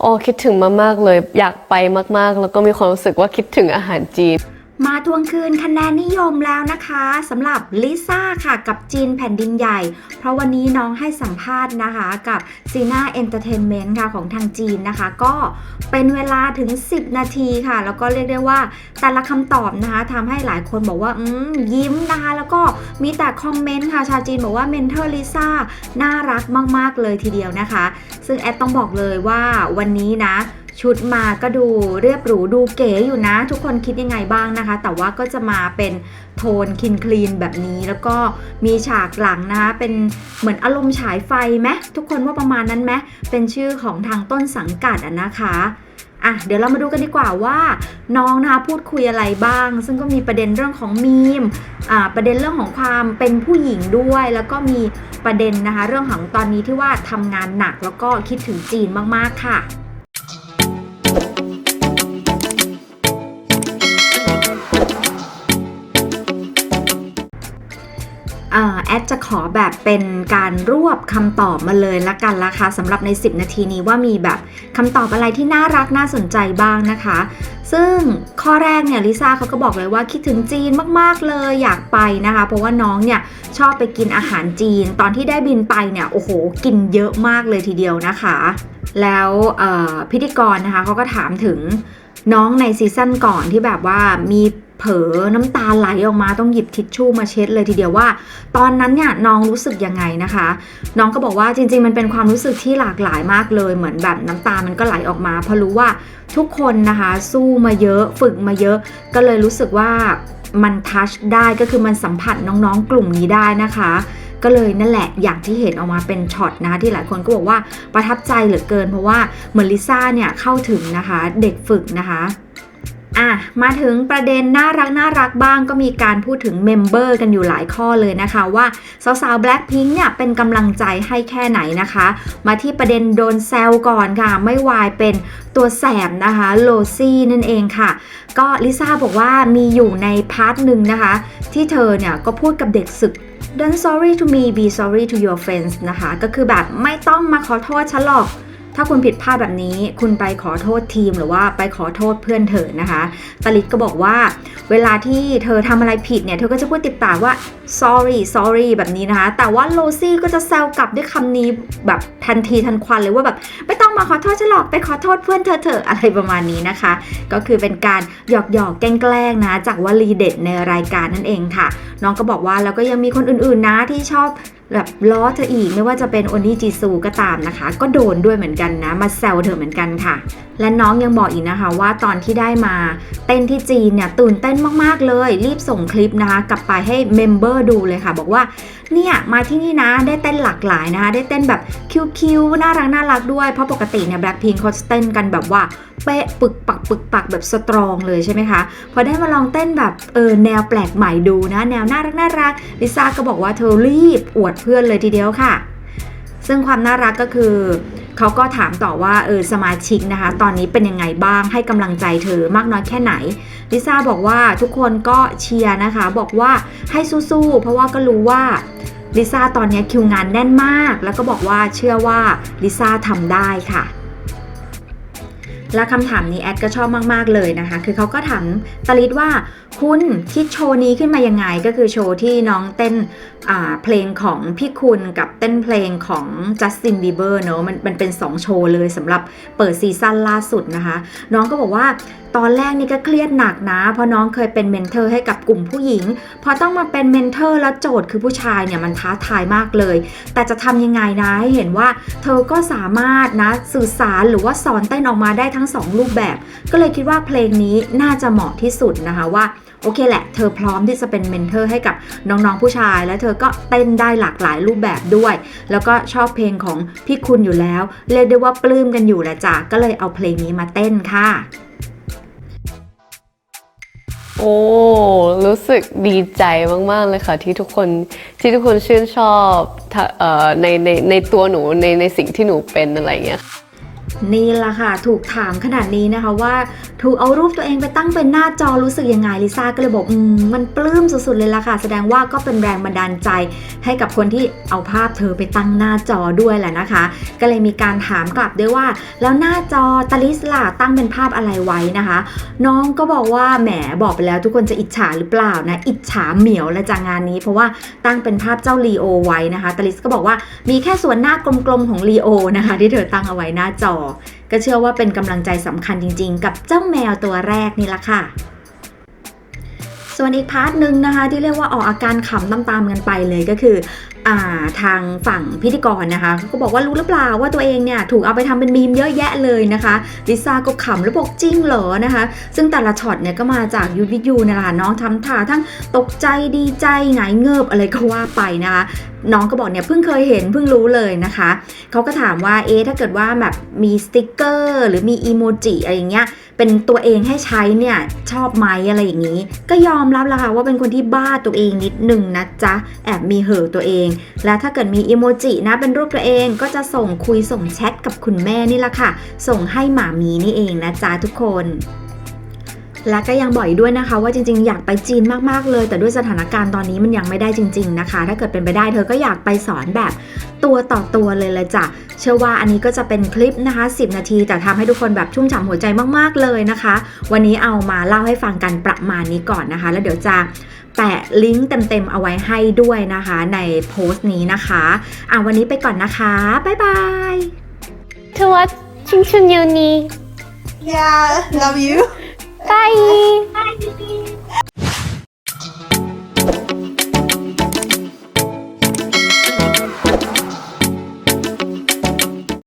โอ้คิดถึงมากๆเลย อยากไปมากๆ แล้วก็มีความรู้สึกว่าคิดถึงอาหารจีน มาทวงคืนคะแนนนิยมแล้วนะคะสำหรับลิซ่าค่ะกับจีนแผ่นดินใหญ่ เพราะวันนี้น้องให้สัมภาษณ์นะคะกับซีน่าเอนเตอร์เทนเมนต์ค่ะของทางจีนนะคะ ก็เป็นเวลาถึง 10 นาทีค่ะ แล้วก็เรียกได้ว่าแต่ละคำตอบนะคะทำให้หลายคนบอกว่าอืมยิ้มนะคะ แล้วก็มีแต่คอมเมนต์ค่ะชาวจีนบอกว่าเมนเทอร์ลิซ่าน่ารักมาก ๆ เลยทีเดียวนะคะ ซึ่งแอดต้องบอกเลยว่าวันนี้นะ ชุดมาก็ดูเรียบหรูดูเก๋อยู่นะ ทุกคนคิดยังไงบ้างนะคะ แต่ว่าก็จะมาเป็นโทนคินคลีนแบบนี้แล้วก็มีฉากหลังนะคะ เป็นเหมือนอารมณ์ฉายไฟไหมทุกคนว่าประมาณนั้นไหมเป็นชื่อของทางต้นสังกัดอะนะคะอะเดี๋ยวเรามาดูกันดีกว่าว่าน้องนะคะพูดคุยอะไรบ้าง ซึ่งก็มีประเด็นเรื่องของมีมอ่าประเด็นเรื่องของความเป็นผู้หญิงด้วย แล้วก็มีประเด็นนะคะ เรื่องของตอนนี้ที่ว่าทำงานหนักแล้วก็คิดถึงจีนมากๆค่ะ ขอแบบเป็นการรวบคำตอบมาเลยละกันละคะสำหรับใน 10 นาทีนี้ว่ามีแบบคำตอบอะไรที่น่ารักน่าสนใจบ้างนะคะ ซึ่งข้อแรกเนี่ยลิซ่าเขาก็บอกเลยว่าคิดถึงจีนมากๆเลยอยากไปนะคะ เพราะว่าน้องเนี่ยชอบไปกินอาหารจีน ตอนที่ได้บินไปเนี่ยโอ้โหกินเยอะมากเลยทีเดียวนะคะ แล้วพิธีกรนะคะเขาก็ถามถึงน้องในซีซั่นก่อนที่แบบว่ามี เผลอน้ำตาไหลออกมาต้องหยิบทิชชู่มาเช็ดเลยทีเดียวว่า ตอนนั้นเนี่ยน้องรู้สึกยังไงนะคะ น้องก็บอกว่าจริง ๆ มันเป็นความรู้สึกที่หลากหลายมากเลย เหมือนแบบน้ำตามันก็ไหลออกมาเพราะรู้ว่าทุกคนนะคะ สู้มาเยอะฝึกมาเยอะ ก็เลยรู้สึกว่ามันทัชได้ก็คือมันสัมผัสน้องๆ กลุ่มนี้ได้นะคะ ก็เลยนั่นแหละอย่างที่เห็นออกมาเป็นช็อตนะคะที่หลายคนก็บอกว่าประทับใจเหลือเกิน เพราะว่าเหมือนลิซ่าเนี่ยเข้าถึงนะคะ เด็กฝึกนะคะ อะมาถึงประเด็นน่ารักน่ารักบ้างก็มีการพูดถึงเมมเบอร์กันอยู่หลายข้อเลยนะคะ ว่าสาวๆ Blackpink เนี่ยเป็นกำลังใจให้แค่ไหนนะคะ มาที่ประเด็นโดนแซวก่อนค่ะ ไม่วายเป็นตัวแสบนะคะโลซี่นั่นเองค่ะ ก็ลิซ่าบอกว่ามีอยู่ในพาร์ทหนึ่งนะคะ ที่เธอเนี่ยก็พูดกับเด็กศึก Don't sorry to me be sorry to your friends นะคะ ก็คือแบบไม่ต้องมาขอโทษฉันหรอก ถ้าคุณผิดพลาดแบบนี้ คุณไปขอโทษทีมหรือว่าไปขอโทษเพื่อนเธอนะคะตลิดก็บอกว่า เวลาที่เธอทำอะไรผิดเนี่ย เธอก็จะพูดติดปากว่า sorry sorry แบบนี้นะคะ แต่ว่าโลซี่ก็จะแซวกลับด้วยคำนี้แบบทันทีทันควันเลยว่าแบบ ไม่ต้องมาขอโทษฉันหรอกไปขอโทษเพื่อนเธอเถอะอะไรประมาณนี้นะคะ ก็คือเป็นการหยอกหยอกแกล้งๆนะ จากวลีเด็ดในรายการนั่นเองค่ะ น้องก็บอกว่าแล้วก็ยังมีคนอื่นๆนะที่ชอบ แบบล้อเธออีกไม่ว่าจะเป็นโอนิจิซูก็ตามนะคะ ก็โดนด้วยเหมือนกันนะ มาแซวเธอเหมือนกันค่ะ และน้องยังบอกอีกนะคะว่าตอนที่ได้มาเต้นที่จีนเนี่ยตื่นเต้นมากๆเลย รีบส่งคลิปนะคะ กลับไปให้เมมเบอร์ดูเลยค่ะ บอกว่าเนี่ยมาที่นี่นะได้เต้นหลากหลายนะคะ ได้เต้นแบบคิวๆน่ารักน่ารักด้วยเพราะปกติเนี่ยแบล็คพิงเขาเต้นกันแบบว่าเป๊ะปึกปักปึกปักแบบสตรองเลยใช่ไหมคะพอได้มาลองเต้นแบบเออแนวแปลกใหม่ดูนะ แนวน่ารักน่ารักลิซ่าก็บอกว่าเธอรีบอวดเพื่อนเลยทีเดียวค่ะ ซึ่งความน่ารักก็คือเขาก็ถามต่อว่าเออสมาชิกนะคะ ตอนนี้เป็นยังไงบ้างให้กำลังใจเธอมากน้อยแค่ไหนลิซ่าบอกว่าทุกคนก็เชียร์นะคะ บอกว่าให้สู้ๆเพราะว่าก็รู้ว่าลิซ่าตอนนี้คิวงานแน่นมาก แล้วก็บอกว่าเชื่อว่าลิซ่าทำได้ค่ะ และคำถามนี้แอดก็ชอบมากๆเลยนะคะ คือเขาก็ถามตลิดว่าคุณคิดโชว์นี้ขึ้นมายังไง ก็คือโชว์ที่น้องเต้นเพลงของพี่คุณกับเต้นเพลงของจัสตินบีเบอร์เนอะมันมันเป็น 2 โชว์เลยสำหรับเปิดซีซั่นล่าสุดนะคะ น้องก็บอกว่า ตอนแรกนี่ก็เครียดหนักนะ เพราะน้องเคยเป็นเมนเทอร์ให้กับกลุ่มผู้หญิง พอต้องมาเป็นเมนเทอร์แล้วโจทย์คือผู้ชายเนี่ยมันท้าทายมากเลย แต่จะทำยังไงนะให้เห็นว่า เธอก็สามารถนะสื่อสารหรือว่าสอนเต้นออกมาได้ทั้งสองรูปแบบ ก็เลยคิดว่าเพลงนี้น่าจะเหมาะที่สุดนะคะว่าโอเคแหละ เธอพร้อมที่จะเป็นเมนเทอร์ให้กับน้องๆผู้ชาย แล้วเธอก็เต้นได้หลากหลายรูปแบบด้วย แล้วก็ชอบเพลงของพี่คุณอยู่แล้ว เรียกได้ว่าปลื้มกันอยู่แหละจ้ะก็เลยเอาเพลงนี้มาเต้นค่ะ โอ้ รู้สึกดีใจมาก ๆ เลยค่ะที่ทุกคนที่ทุกคนชื่นชอบในในในตัวหนูในในสิ่งที่หนูเป็นอะไรอย่างเงี้ย นี่ละค่ะ ถูกถามขนาดนี้นะคะว่า ถูกเอารูปตัวเองไปตั้งเป็นหน้าจอรู้สึกยังไงลิซ่าก็เลยบอกอมมันปลื้มสุดๆเลยละค่ะ แสดงว่าก็เป็นแรงบันดาลใจ ให้กับคนที่เอาภาพเธอไปตั้งหน้าจอด้วยแหละนะคะ ก็เลยมีการถามกลับด้วยว่า แล้วหน้าจอตาลิสล่ะตั้งเป็นภาพอะไรไว้นะคะ น้องก็บอกว่าแหมบอกไปแล้วทุกคนจะอิจฉาหรือเปล่านะอิจฉาเหมียวและจากงานนี้ เพราะว่าตั้งเป็นภาพเจ้าลีโอไว้นะคะตาลิสก็บอกว่ามีแค่ส่วนหน้ากลมๆของลีโอนะคะ ที่เธอตั้งเอาไว้หน้าจอก็เชื่อว่าเป็นกำลังใจสำคัญจริง ๆ กับเจ้าแมวตัวแรกนี่ละค่ะส่วนอีกพาร์ทหนึ่งนะคะ ที่เรียกว่าออกอาการขำตามๆกันไปเลยก็คืออ่าทางฝั่งพิธีกรนะคะเขาก็บอกว่ารู้หรือเปล่าว่าตัวเองเนี่ยถูกเอาไปทำเป็นมีมเยอะแยะเลยนะคะลิซ่าก็ขำแล้วบอกจริงเหรอนะคะ ซึ่งแต่ละช็อตเนี่ยก็มาจากยูวิยูนะคะน้องทำท่าทั้งตกใจดีใจหงายเงิบอะไรก็ว่าไปนะคะ น้องก็บอกเนี่ยเพิ่งเคยเห็นเพิ่งรู้เลยนะคะเขาก็ถามว่าเอ๊ะถ้าเกิดว่าแบบมีสติกเกอร์หรือมีอีโมจิอะไรอย่างเงี้ยเป็นตัวเองให้ใช้เนี่ยชอบไหมอะไรอย่างนี้ ก็ยอมรับแล้วค่ะว่าเป็นคนที่บ้าตัวเองนิดหนึ่งนะจ๊ะแอบมีเห่อตัวเอง และถ้าเกิดมีอีโมจินะเป็นรูปตัวเองก็จะส่งคุยส่งแชทกับคุณแม่นี่แหละค่ะ ส่งให้หมามีนี่เองนะจ๊ะทุกคน และก็ยังบอกอีกด้วยนะคะ ว่าจริงๆ อยากไปจีนมากๆเลย แต่ด้วยสถานการณ์ตอนนี้มันยังไม่ได้จริง ๆนะคะ ถ้าเกิดเป็นไปได้เธอก็อยากไปสอนแบบตัวต่อตัวเลยเลยจ้ะเชื่อว่าอันนี้ก็จะเป็นคลิปนะคะ 10 นาที แต่ทำให้ทุกคนแบบชุ่มฉ่ำหัวใจมากๆเลยนะคะ วันนี้เอามาเล่าให้ฟังกันประมาณนี้ก่อนนะคะ แล้วเดี๋ยวจะแปะลิงก์เต็มๆเอาไว้ให้ด้วยนะคะในโพสต์นี้นะคะอะวันนี้ไปก่อนนะคะบ๊ายบายทวัดชิงชุนยูนี Yeah, love you. บาย